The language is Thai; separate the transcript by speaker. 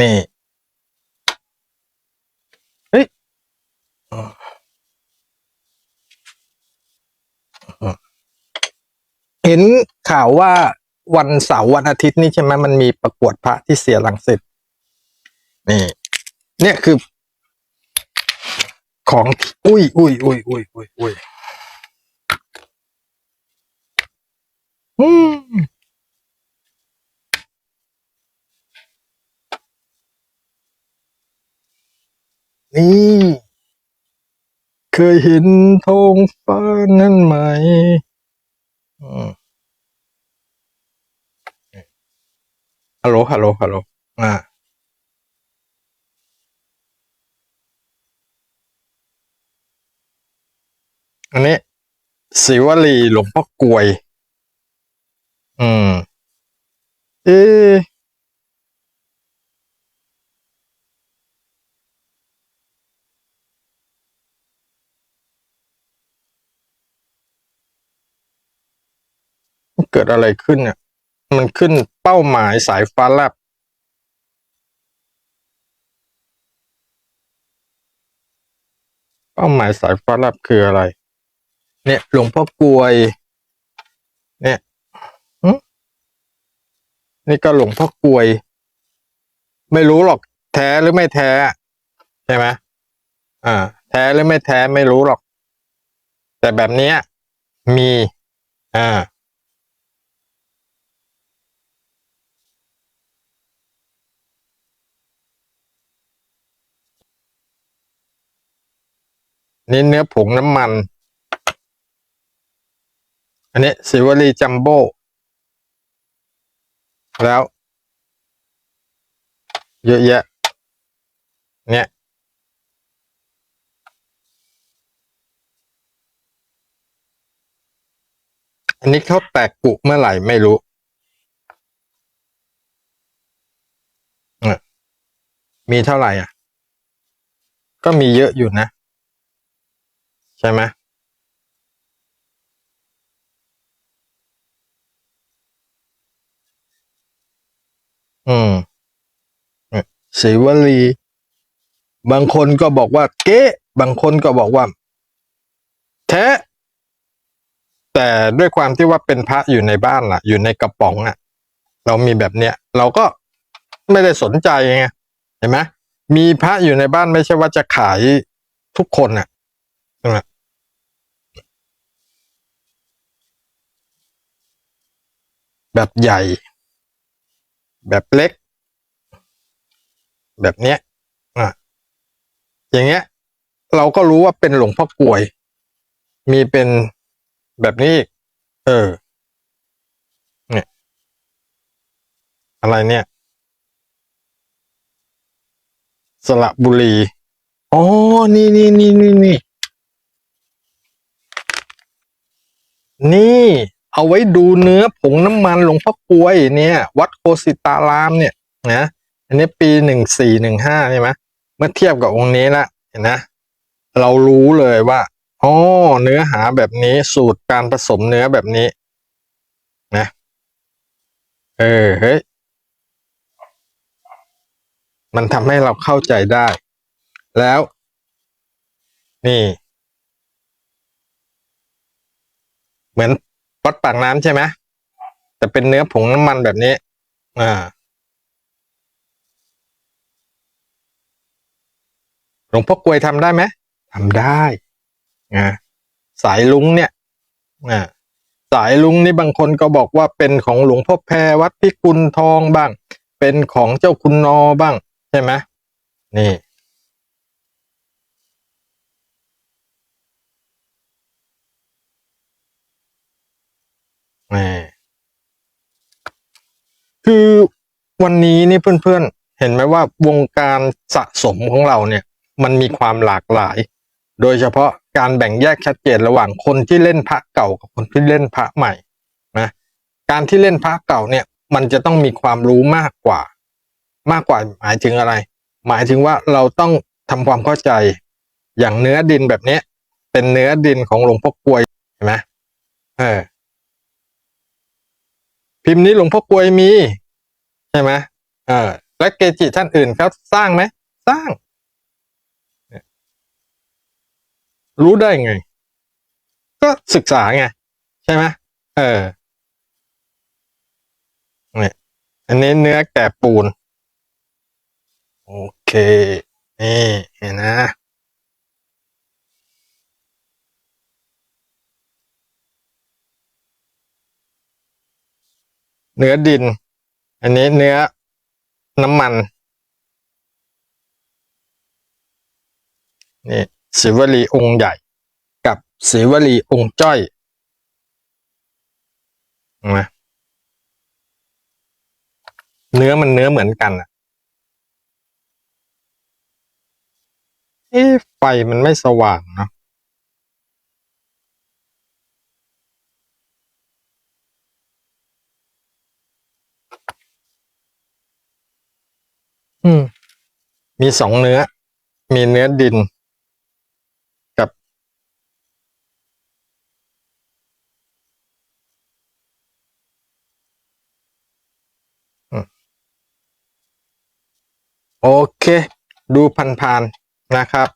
Speaker 1: นี่ เฮ้ยอ่าอ่าเห็นข่าวว่าวันเสาร์วันอาทิตย์นี่ใช่ไหมมันมีประกวดพระที่เสียหลังสิตนี่ เนี่ยคือ ของที่อุ้ยอุ้ยอุ้ยอุ้ยอุ้ยอุ้ยอืม นี่ เคยเห็นท้องฟ้านั้นไหมอืมฮัลโหลฮัลโหลฮัลโหลอ่าอันนี้ศิวลีหลวงพ่อกลวย อืม เอ เกิดอะไรขึ้นเนี่ย มันขึ้นเป้าหมายสายฟ้าแลบเป้าหมายสายฟ้าแลบคืออะไร เนี่ย หลวงพ่อกลวย เนี่ยนี่ก็หลวงพ่อกลวย ไม่รู้หรอกแท้หรือไม่แท้ใช่ไหมอ่า แท้หรือไม่แท้ไม่รู้หรอก แต่แบบนี้มี อ่า นี่เนื้อผงน้ำมัน อันนี้สิวลีจัมโบ้แล้ว เยอะแยะ เนี่ยอันนี้เขาแตกกุเมื่อไหร่ไม่รู้มีเท่าไหร่อะ ก็มีเยอะอยู่นะ ช่ไหมอืมสีวลี บางคนก็บอกว่า เก๊บางคนก็บอกว่า แท้แต่ด้วยความที่ว่าเป็นพระอยู่ในบ้านล่ะ อยู่ในกระป๋องอะ เรามีแบบเนี้ย เราก็ไม่ได้สนใจไงเห็นไหมมีพระอยู่ในบ้านไม่ใช่ว่าจะขายทุกคนอะช่ไหม แบบใหญ่ แบบเล็ก แบบเนี้ยอะอย่างเงี้ย เราก็รู้ว่าเป็นหลวงพ่อกลวย มีเป็นแบบนี้อีกเออ เนี่ย อะไรเนี่ย สระบุรีอ๋อนี่นี่นี่นี่นี่นี่ เอาไว้ดูเนื้อผงน้ำมันหลวงพ่อกลวยเนี่ย วัดโคสิตารามเนี่ยนะอันนี้ปีหนึ่งสี่หนึ่งห้าใช่ไหมเมื่อเทียบกับองค์นี้ละเห็นนะ เรารู้เลยว่าอ๋อเนื้อหาแบบนี้สูตรการผสมเนื้อแบบนี้ นะเออเฮ้ยมันทำให้เราเข้าใจได้ แล้ว นี่ เหมือน วัดปากน้ำใช่ไหมแต่เป็นเนื้อผงน้ำมันแบบนี้ อ่า หลวงพ่อกลวยทำได้ไหมทำได้อ่าสายลุงเนี่ยอ่าสายลุงนี่บางคนก็บอกว่าเป็นของหลวงพ่อแพรวัดพิกุลทองบ้าง เป็นของเจ้าคุณนอบ้าง ใช่ไหมนี่ แหม คือวันนี้นี่เพื่อนๆ เห็นไหมว่าวงการสะสมของเราเนี่ย มันมีความหลากหลาย โดยเฉพาะการแบ่งแยกชัดเจนระหว่างคนที่เล่นพระเก่ากับคนที่เล่นพระใหม่นะการที่เล่นพระเก่าเนี่ย มันจะต้องมีความรู้มากกว่า มากกว่าหมายถึงอะไร หมายถึงว่าเราต้องทำความเข้าใจอย่างเนื้อดินแบบเนี้ยเป็นเนื้อดินของหลวงพ่อกลวยเห็นไหมเออ พิมพ์นี้หลวงพ่อกลวยมี ใช่ไหมเออและเกจิท่านอื่นเขาสร้างไหมสร้าง รู้ได้ไง ก็ศึกษาไง ใช่ไหมเออเนี่ยอันนี้เนื้อแกะปูน โอเค นี่เห็นนะ เนื้อดิน อันนี้เนื้อน้ำมัน นี่ศิวลีองค์ใหญ่ กับศิวลีองค์จ้อยเนไหมเนื้อมันเนื้อเหมือนกันอะเอ๊ะไฟมันไม่สว่างเนอะ อืม มีสองเนื้อ มีเนื้อดิน กับอโอเค ดูพันๆนะครับ